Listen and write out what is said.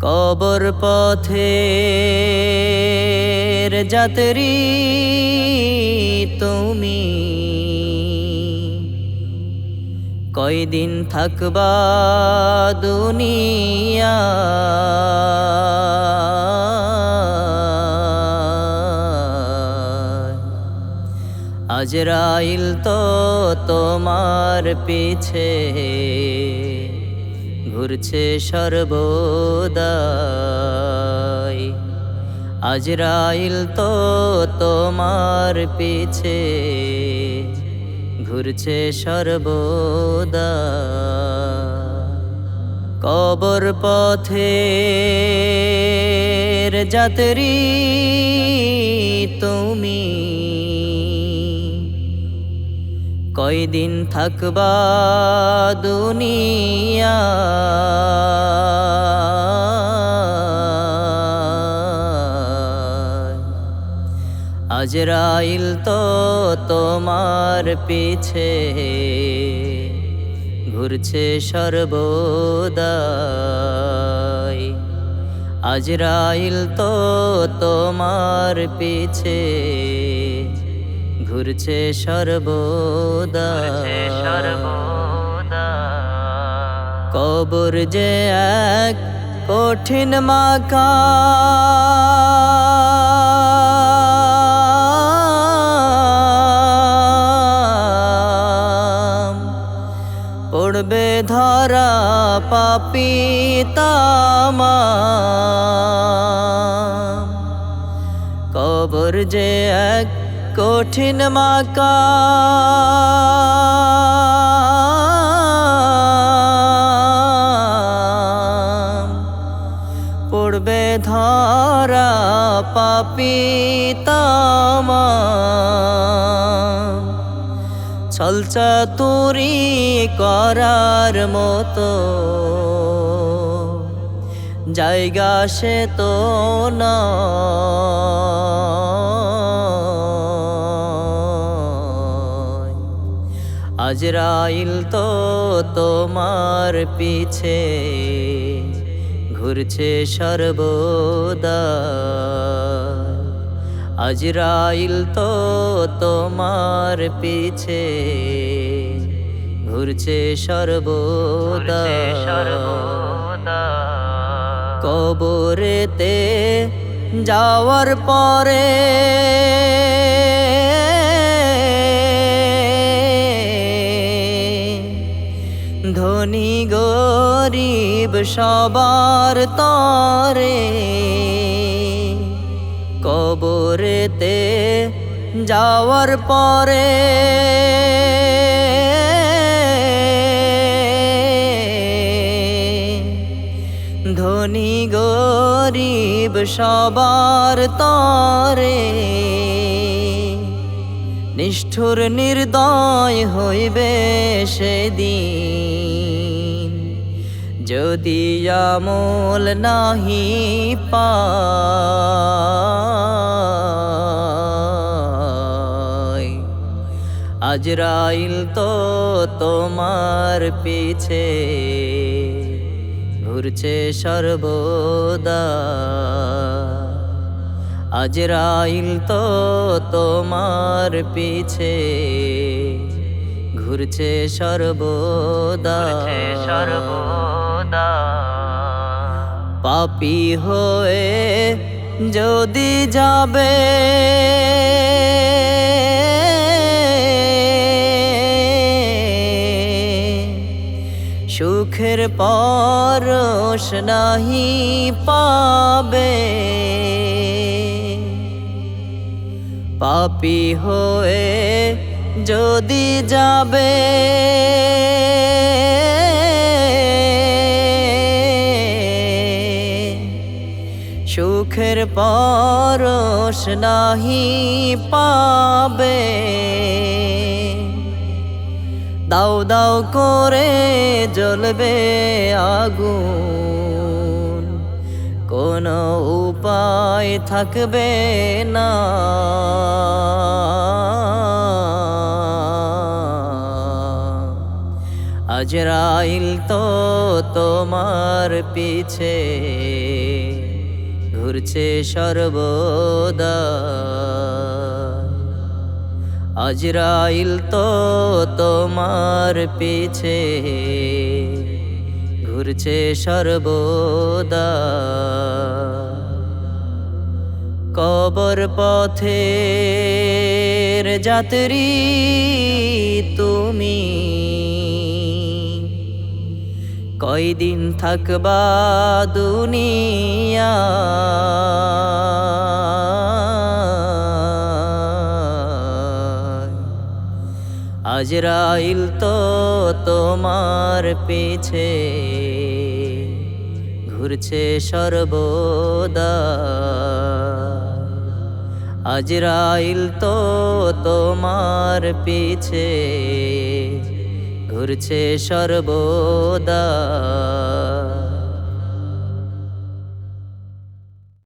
কবর পথে যাত্রী তুমি। কয়দিন থাকবা দুনিয়া? আজরাইল তো তোমার পিছে। ঘুরছে সর্বদাই। আজরাইল তো তোমার পিছে ঘুরছে সর্বদা কবর পথে যাত্রী তুমি। কয়দিন থাকবা দুনিয়া? আজরাইল তো তোমার পিছে ঘুরছে সর্বদাই। আজরাইল তো তোমার পিছে ঘুরছে সর্বদা। কবর যে এক কঠিন মাকা পড়বে ধরা পাপি তামা। কবর যে এক কঠিন মাকা পড়বে ধরা পাপি তামা ছলচা তুরি করার মতো। জায়গা সে তো না আজরাইল তো তোমার পিছে ঘুরছে সর্বদা। আজরাইল তো তোমার পিছে ঘুরছে সর্বদা। কবরেতে যাওয়ার পরে সবার তরে। কবরেতে যাওয়ার পরে ধনী গরিব সবার তরে। নিষ্ঠুর নির্দয় হইবে সেদিন। যদি আমল নাহি পায় আজরাইল তো তোমার পিছে, ঘুরছে সর্বদা। আজরাইল তো তোমার পিছে, ঘুরছে সর্বদা। সর্বদা। পাপি হয়ে যদি যাবে। সুখের পরশ নাহি পাবে। পাপি হয়ে যদি যাবে। সুখের পরশ নাহি পাবে। দাও দাও করে জ্বলবে আগুন। কোনো উপায় থাকবে না। আজরাইল তো তোমার পিছে। ঘুরছে সর্বদা। আজরাইল তো তোমার পিছে ঘুরছে সর্বদা। কবর পথে যাত্রী তুমি। কয়দিন থাকবা দুনিয়া। আজরাইল তো তোমার পিছে ঘুরছে সর্বদা। আজরাইল তো তোমার পিছে ঘুরছে সর্বদা।